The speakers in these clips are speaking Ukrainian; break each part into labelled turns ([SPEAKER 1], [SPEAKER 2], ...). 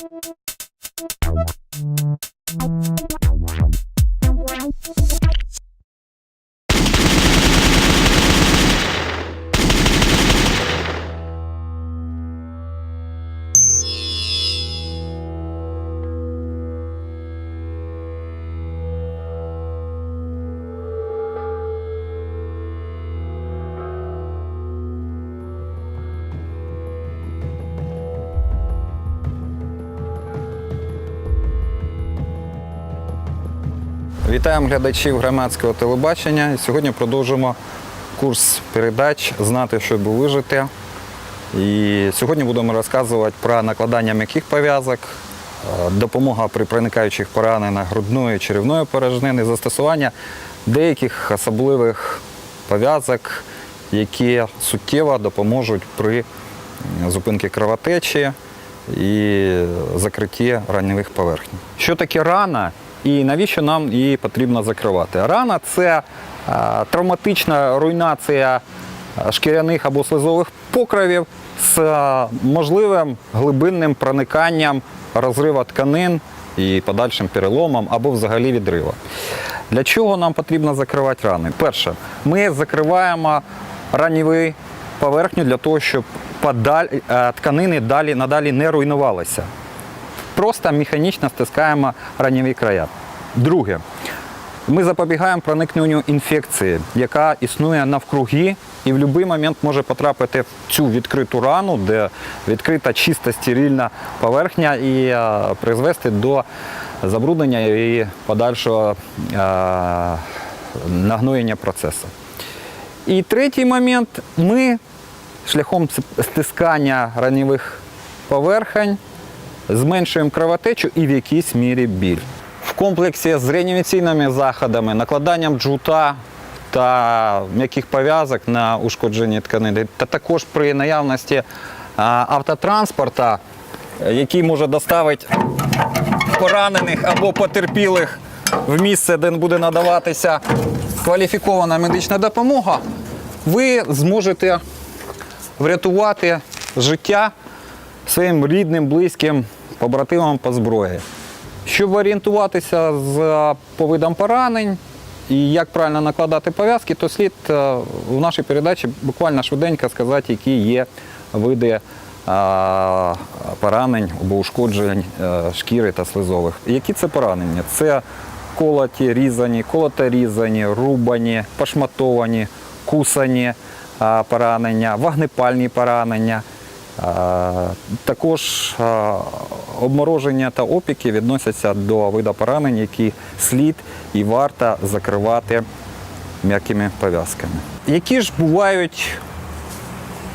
[SPEAKER 1] Thank you. Вітаємо глядачів громадського телебачення. Сьогодні продовжимо курс передач Знати, щоб вижити. І сьогодні будемо розказувати про накладання м'яких пов'язок, е, допомога при проникаючих пораненнях грудної черевної порожнини, застосування деяких особливих пов'язок, які суттєво допоможуть при зупинці кровотечі і закритті ранньових поверхень. Що таке рана і навіщо нам її потрібно закривати? Рана це травматична руйнація шкіряних або слизових покровів з можливим глибинним прониканням розрива тканин і подальшим переломом або взагалі відривом. Для чого нам потрібно закривати рани? Перше, ми закриваємо ранньовий поверхню для того, щоб тканини далі надалі не руйнувалися. Просто механічно стискаємо ранньові края. Друге, ми запобігаємо проникненню інфекції, яка існує навкруги і в будь-який момент може потрапити в цю відкриту рану, де відкрита чиста стерильна поверхня і е, призвести до забруднення і подальшого е, нагноєння процесу. І третій момент ми шляхом стискання ранньових поверхень зменшуємо кровотечу і в якійсь мірі біль. В комплексі з реанімаційними заходами, накладанням джута та м'яких пов'язок на ушкоджені тканини, та також при наявності автотранспорта, який може доставити поранених або потерпілих в місце, де буде надаватися кваліфікована медична допомога, ви зможете врятувати життя своїм рідним, близьким побратимам по зброї. Щоб орієнтуватися з по видам поранень і як правильно накладати пов'язки, то слід е, в нашій передачі буквально швиденько сказати, які є види е, поранень або ушкоджень е, шкіри та слизових. Які це поранення? Це колоті, різані, колоторізані, рубані, пошматовані, кусані е, поранення, вогнепальні поранення. Також обмороження та опіки відносяться до виду поранень, які слід і варто закривати м'якими пов'язками. Які ж бувають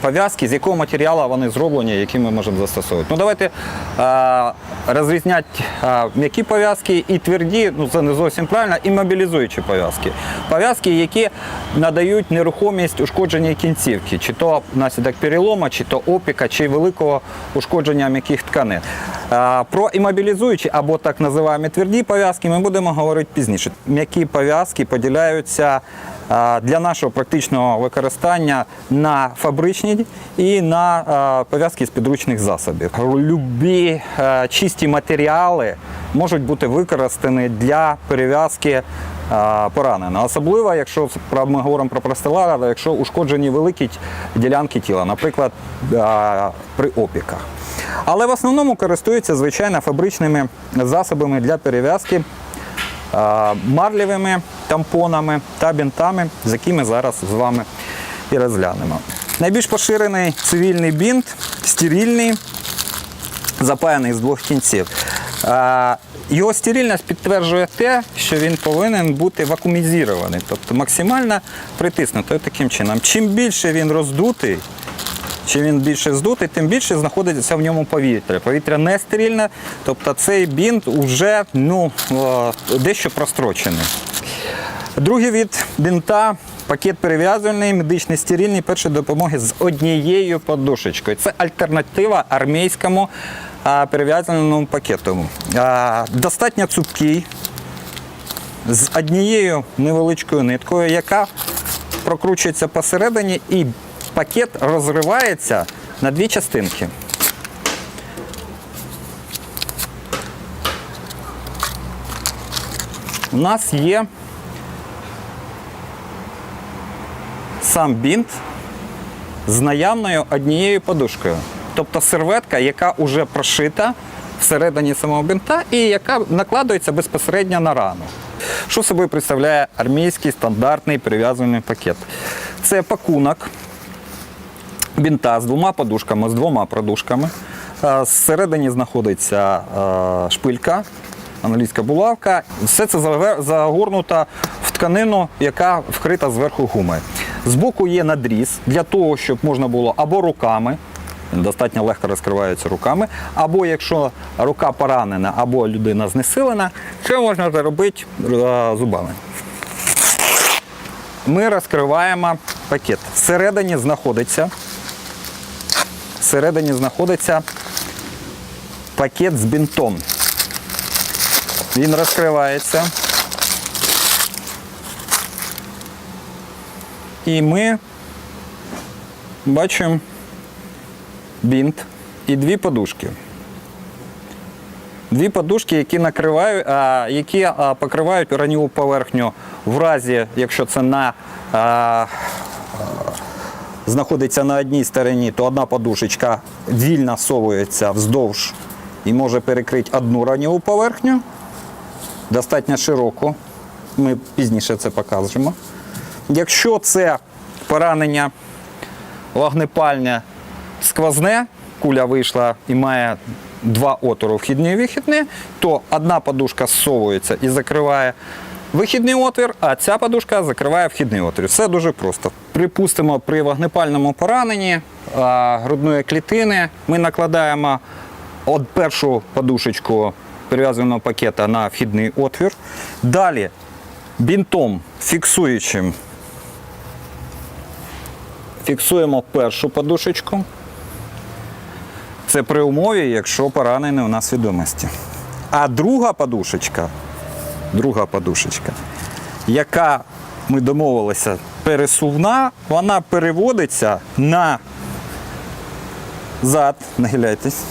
[SPEAKER 1] пов'язки, з якого матеріалу вони зроблені, які ми можемо застосовувати? Ну давайте е, розрізняти е, м'які пов'язки і тверді, ну це не зовсім правильно, і мобілізуючі пов'язки. Пов'язки, які надають нерухомість ушкодженій кінцівки, чи то внаслідок перелома, чи то опіка, чи великого ушкодження м'яких тканин. Е, Про імобілізуючі або так називаємо тверді пов'язки ми будемо говорити пізніше. М'які пов'язки поділяються для нашого практичного використання на фабричні і на пов'язки з підручних засобів. Любі чисті матеріали можуть бути використані для перев'язки пораненого. Особливо, якщо ми говоримо про простилара, якщо ушкоджені великі ділянки тіла, наприклад, при опіках. Але в основному користуються звичайно фабричними засобами для перев'язки марлевими тампонами та бінтами, з якими зараз з вами і розглянемо. Найбільш поширений цивільний бінт, стерильний, запаяний з двох кінців. Його стерильність підтверджує те, що він повинен бути вакуумізований, тобто максимально притиснутий таким чином. Чим більше він роздутий, чим він більше здутий, тим більше знаходиться в ньому повітря. Повітря не стерильне, тобто цей бінт вже ну, дещо прострочений. Другий від бінта пакет перев'язувальний, медичний стерильний першої допомоги з однією подушечкою. Це альтернатива армійському перев'язаному пакету. Достатньо цупкий, з однією невеличкою ниткою, яка прокручується посередині, і пакет розривається на дві частинки. У нас є сам бінт з наявною однією подушкою. Тобто серветка, яка вже прошита всередині самого бінта і яка накладується безпосередньо на рану. Що собою представляє армійський стандартний перев'язувальний пакет? Це пакунок бінта з двома подушками, з двома продушками. Е, Зсередині знаходиться е, шпилька, англійська булавка. Все це загорнуто в тканину, яка вкрита зверху гумою. Збоку є надріз для того, щоб можна було або руками. Достатньо легко розкривається руками, або якщо рука поранена, або людина знесилена, це можна зробити е, зубами. Ми розкриваємо пакет. Всередині знаходиться всередині знаходиться пакет з бінтом. Він розкривається. І ми бачимо бінт і дві подушки. Дві подушки, які накривають, які покривають ранню поверхню в разі, якщо це на знаходиться на одній стороні, то одна подушечка вільно совується вздовж і може перекрити одну ранньову поверхню, достатньо широку. Ми пізніше це покажемо. Якщо це поранення вогнепальне сквозне, куля вийшла і має два отвори вхідний і вихідний, то одна подушка зсовується і закриває вихідний отвір, а ця подушка закриває вхідний отвір. Все дуже просто. Припустимо, при вогнепальному пораненні грудної клітини ми накладаємо от першу подушечку перев'язаного пакета на вхідний отвір. Далі бінтом фіксуючим фіксуємо першу подушечку. Це при умові, якщо поранений у нас свідомості. А друга подушечка, друга подушечка, яка ми домовилися пересувна, вона переводиться на зад, нахиляйтесь,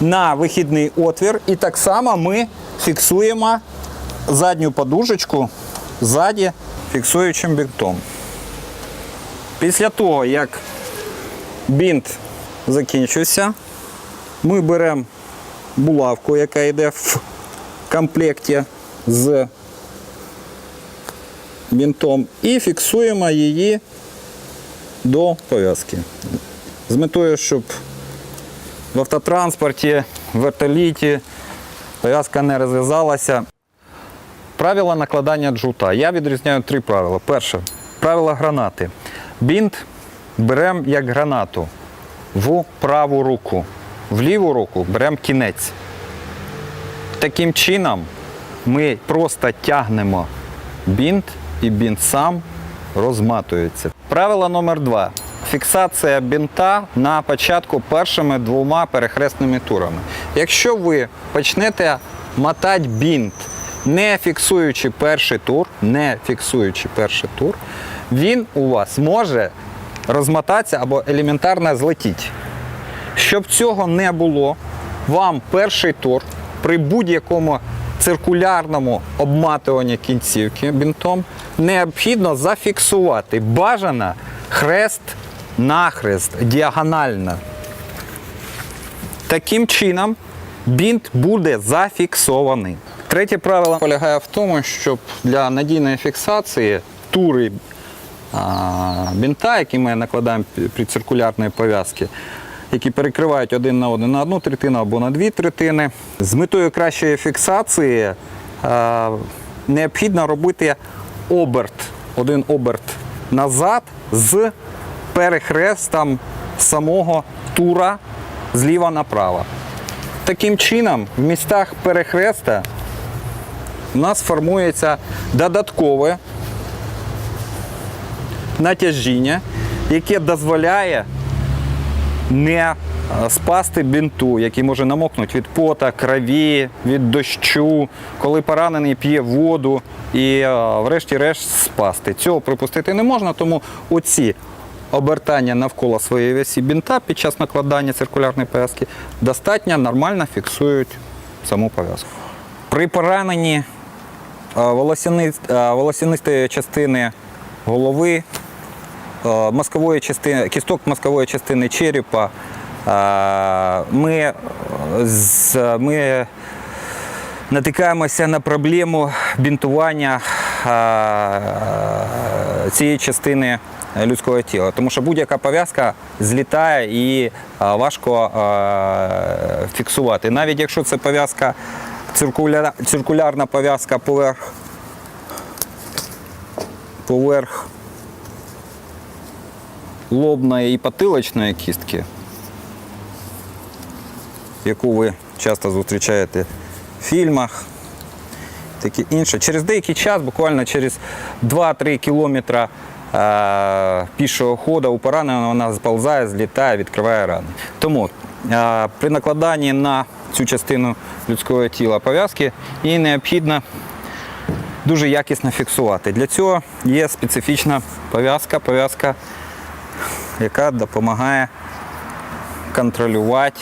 [SPEAKER 1] на вихідний отвір. І так само ми фіксуємо задню подушечку ззаді фіксуючим бінтом. Після того, як бінт закінчився, ми беремо булавку, яка йде в комплекті з бінтом, і фіксуємо її до пов'язки. З метою, щоб в автотранспорті, в вертоліті пов'язка не розв'язалася. Правила накладання джута. Я відрізняю три правила. Перше правило гранати. Бінт беремо як гранату в праву руку. В ліву руку беремо кінець. Таким чином ми просто тягнемо бінт і бінт сам розматується. Правило номер два. Фіксація бінта на початку першими двома перехресними турами. Якщо ви почнете мотати бінт, не фіксуючи перший тур, не фіксуючи перший тур, він у вас може розмотатися або елементарно злетіти. Щоб цього не було, вам перший тур при будь-якому циркулярному обматуванні кінцівки бінтом необхідно зафіксувати бажано хрест нахрест, діагонально. Таким чином бінт буде зафіксований. Третє правило полягає в тому, щоб для надійної фіксації тури бінта, які ми накладаємо при циркулярної пов'язки, які перекривають один на один на одну третину або на дві третини. З метою кращої фіксації необхідно робити оберт, один оберт назад з перехрестом самого тура зліва направо. Таким чином, в містах перехреста у нас формується додаткове натяжіння, яке дозволяє не е, спасти бінту, який може намокнути від пота, крові, від дощу, коли поранений п'є воду і е, врешті-решт спасти. Цього припустити не можна, тому оці обертання навколо своєї весі бінта під час накладання циркулярної пов'язки достатньо нормально фіксують саму пов'язку. При пораненні е, волосянистої частини голови, мозкової частини, кісток мозкової частини черепа. Е, Ми, е, ми натикаємося на проблему бінтування е, цієї частини людського тіла. Тому що будь-яка пов'язка злітає і е, важко е, фіксувати. Навіть якщо це пов'язка, циркуля... циркулярна пов'язка поверх, поверх лобної і потилочної кістки, яку ви часто зустрічаєте в фільмах, таке інше. Через деякий час, буквально через 2-3 кілометри е, пішого ходу у пораненого вона сползає, злітає, відкриває рани. Тому е, при накладанні на цю частину людського тіла пов'язки її необхідно дуже якісно фіксувати. Для цього є специфічна пов'язка, пов'язка, яка допомагає контролювати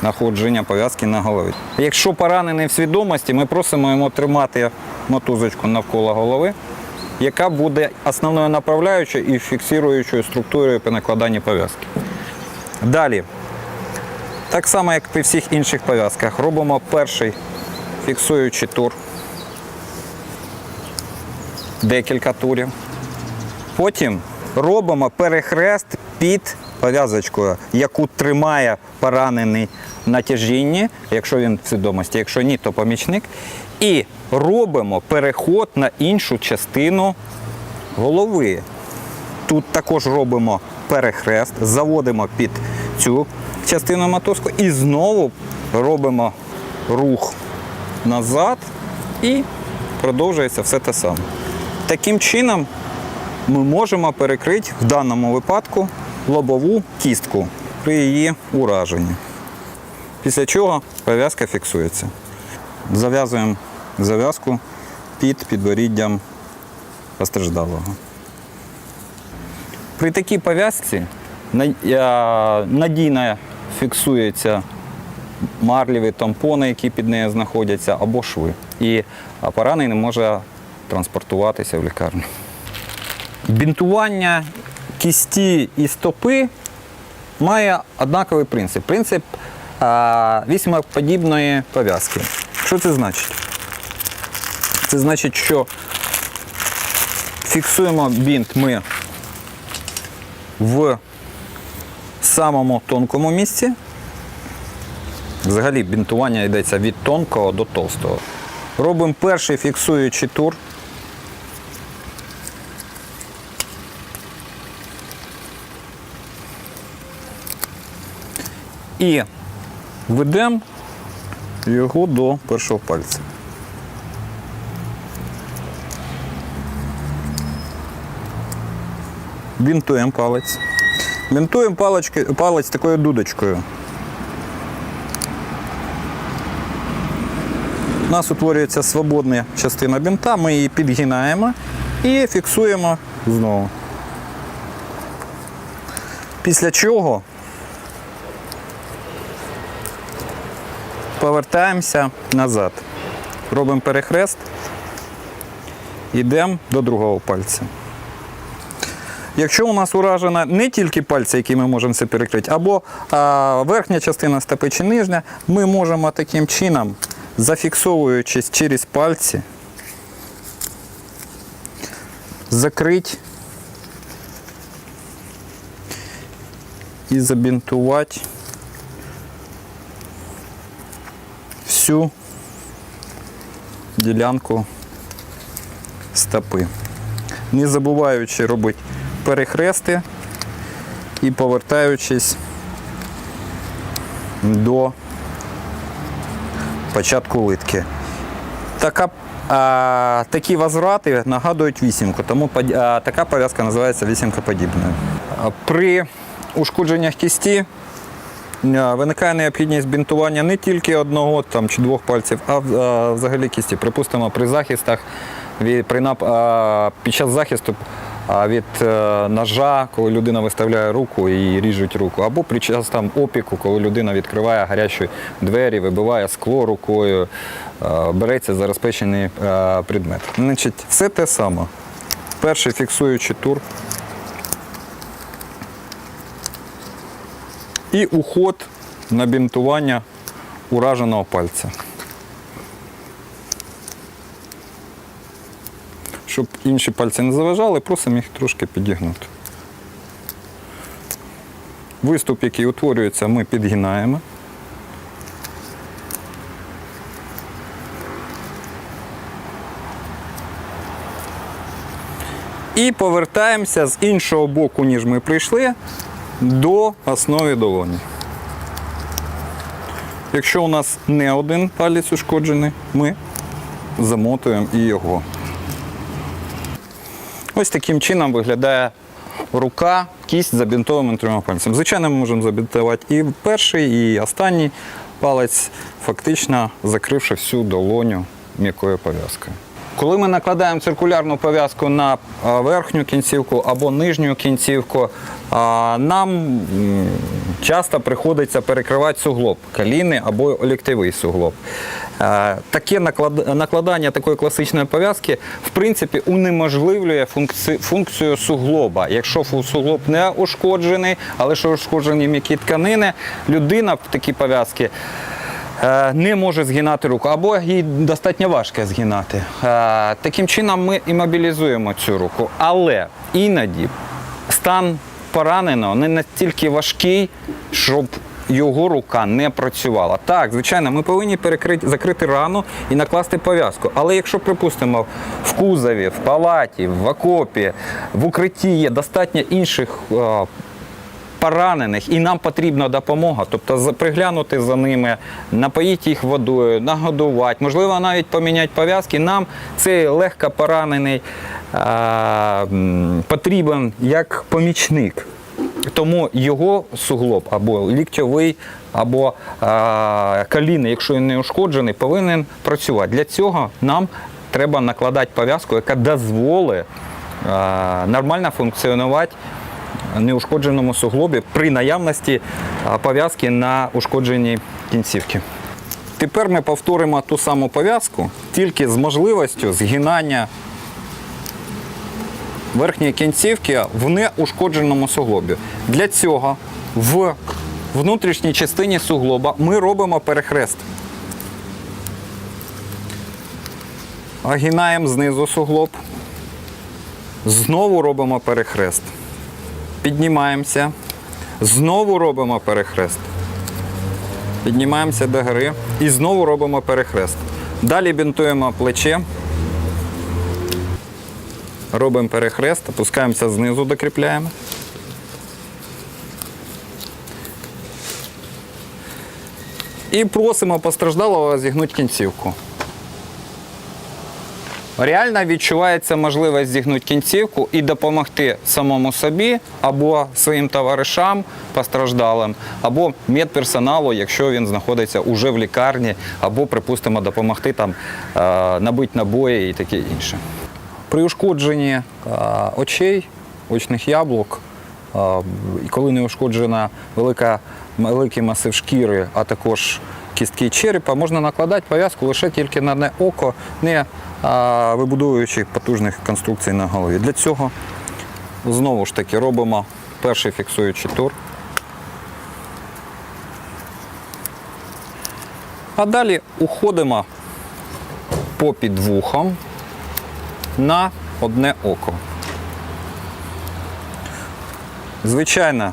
[SPEAKER 1] знаходження пов'язки на голові. Якщо поранений в свідомості, ми просимо йому тримати мотузочку навколо голови, яка буде основною направляючою і фіксуючою структурою при накладанні пов'язки. Далі, так само, як при всіх інших пов'язках, робимо перший фіксуючий тур. Декілька турів. Потім робимо перехрест під пов'язочкою, яку тримає поранений на тяжінні, якщо він в свідомості, якщо ні, то помічник. І робимо переход на іншу частину голови. Тут також робимо перехрест, заводимо під цю частину мотузку і знову робимо рух назад і продовжується все те саме. Таким чином ми можемо перекрити в даному випадку лобову кістку при її ураженні. Після чого пов'язка фіксується. Зав'язуємо зав'язку під підборіддям постраждалого. При такій пов'язці е, надійно фіксується марліві тампони, які під нею знаходяться, або шви. І поранений може транспортуватися в лікарню. Бінтування кісті і стопи має однаковий принцип. Принцип вісьмоподібної пов'язки. Що це значить? Це значить, що фіксуємо бінт ми в самому тонкому місці. Взагалі бінтування йдеться від тонкого до товстого. Робимо перший фіксуючий тур. І ведемо його до першого пальця. Бінтуємо палець. Бінтуємо палички, палець такою дудочкою. У нас утворюється свободна частина бінта, ми її підгинаємо і фіксуємо знову. Після чого повертаємося назад. Робимо перехрест, йдемо до другого пальця. Якщо у нас уражена не тільки пальці, які ми можемо це перекрити, або а, верхня частина стопи чи нижня, ми можемо таким чином, зафіксовуючись через пальці, закрити і забінтувати всю ділянку стопи. Не забуваючи робити перехрести і повертаючись до початку литки. Така, а, такі возврати нагадують вісімку, тому а, така пов'язка називається вісімкоподібною. При ушкодженнях кісті виникає необхідність бінтування не тільки одного там, чи двох пальців, а взагалі кісті. Припустимо, при захистах, при, нап- під час захисту від е, ножа, коли людина виставляє руку і ріжуть руку, або під час там опіку, коли людина відкриває гарячі двері, вибиває скло рукою, е, береться за розпечений е, предмет. Значить, все те саме. Перший фіксуючий тур. І уход на бінтування ураженого пальця. Щоб інші пальці не заважали, просимо їх трошки підігнути. Виступ, який утворюється, ми підгинаємо. І повертаємося з іншого боку, ніж ми прийшли, до основи долоні. Якщо у нас не один палець ушкоджений, ми замотуємо і його. Ось таким чином виглядає рука, кість забінтованим трьома пальцями. Звичайно, ми можемо забінтувати і перший, і останній палець, фактично закривши всю долоню м'якою пов'язкою. Коли ми накладаємо циркулярну пов'язку на верхню кінцівку або нижню кінцівку, нам часто приходиться перекривати суглоб коліни або ліктєвий суглоб. Е, Таке накладання такої класичної пов'язки в принципі унеможливлює функцію суглоба. Якщо суглоб не ушкоджений, але що ушкоджені м'які тканини, людина в такій пов'язці е, не може згинати руку, або їй достатньо важко згинати. Е, Таким чином ми імобілізуємо цю руку. Але іноді стан пораненого не настільки важкий, щоб його рука не працювала. Так, звичайно, ми повинні перекрити, закрити рану і накласти пов'язку. Але якщо, припустимо, в кузові, в палаті, в окопі, в укритті є достатньо інших е, поранених, і нам потрібна допомога, тобто приглянути за ними, напоїти їх водою, нагодувати, можливо, навіть поміняти пов'язки. Нам цей легко поранений м, потрібен як помічник. Тому його суглоб або ліктьовий, або е, коліно, якщо він не ушкоджений, повинен працювати. Для цього нам треба накладати пов'язку, яка дозволить е, нормально функціонувати неушкодженому суглобі при наявності пов'язки на ушкодженій кінцівці. Тепер ми повторимо ту саму пов'язку, тільки з можливістю згинання верхньої кінцівки в неушкодженому суглобі. Для цього в внутрішній частині суглоба ми робимо перехрест. Огинаємо знизу суглоб. Знову робимо перехрест. Піднімаємося. Знову робимо перехрест. Піднімаємося до гори і знову робимо перехрест. Далі бінтуємо плече. Робимо перехрест, опускаємося знизу, докріпляємо. І просимо постраждалого зігнути кінцівку. Реально відчувається можливість зігнути кінцівку і допомогти самому собі або своїм товаришам постраждалим, або медперсоналу, якщо він знаходиться уже в лікарні, або, припустимо, допомогти там е, набити набої і таке інше. При ушкодженні е, очей, очних яблук, е, коли не ушкоджена велика, великий масив шкіри, а також кістки черепа, можна накладати пов'язку лише тільки на одне око, не а, вибудовуючи потужних конструкцій на голові. Для цього знову ж таки робимо перший фіксуючий тур. А далі уходимо по підвухам на одне око. Звичайно,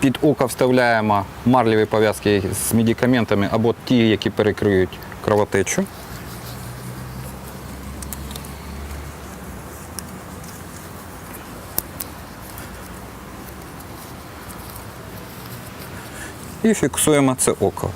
[SPEAKER 1] під око вставляємо марлеві пов'язки з медикаментами або ті, які перекриють кровотечу. І фіксуємо це око.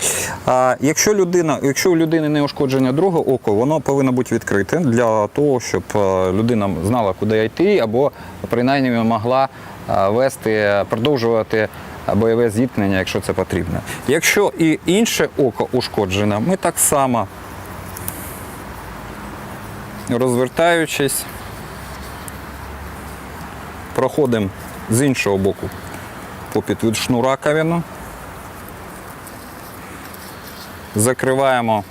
[SPEAKER 1] А якщо людина, якщо у людини не ушкоджене друге око, воно повинно бути відкрите для того, щоб е, людина знала, куди йти, або принаймні могла е, вести, продовжувати бойове зіткнення, якщо це потрібно. Якщо і інше око ушкоджене, ми так само розвертаючись, Проходимо з іншого боку по підвідшну раковину. Закриваємо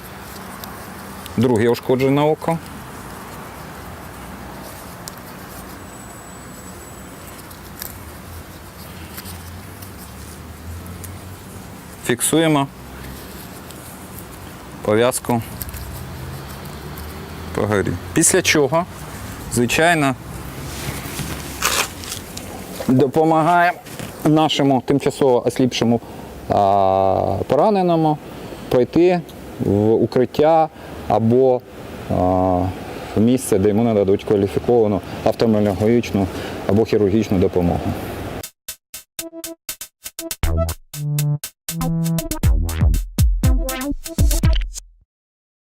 [SPEAKER 1] друге ушкоджене око. Фіксуємо пов'язку по горі. Після чого, звичайно, допомагаємо нашому тимчасово осліпшому пораненому пройти в укриття або в місце, де йому нададуть кваліфіковану офтальмологічну або хірургічну допомогу.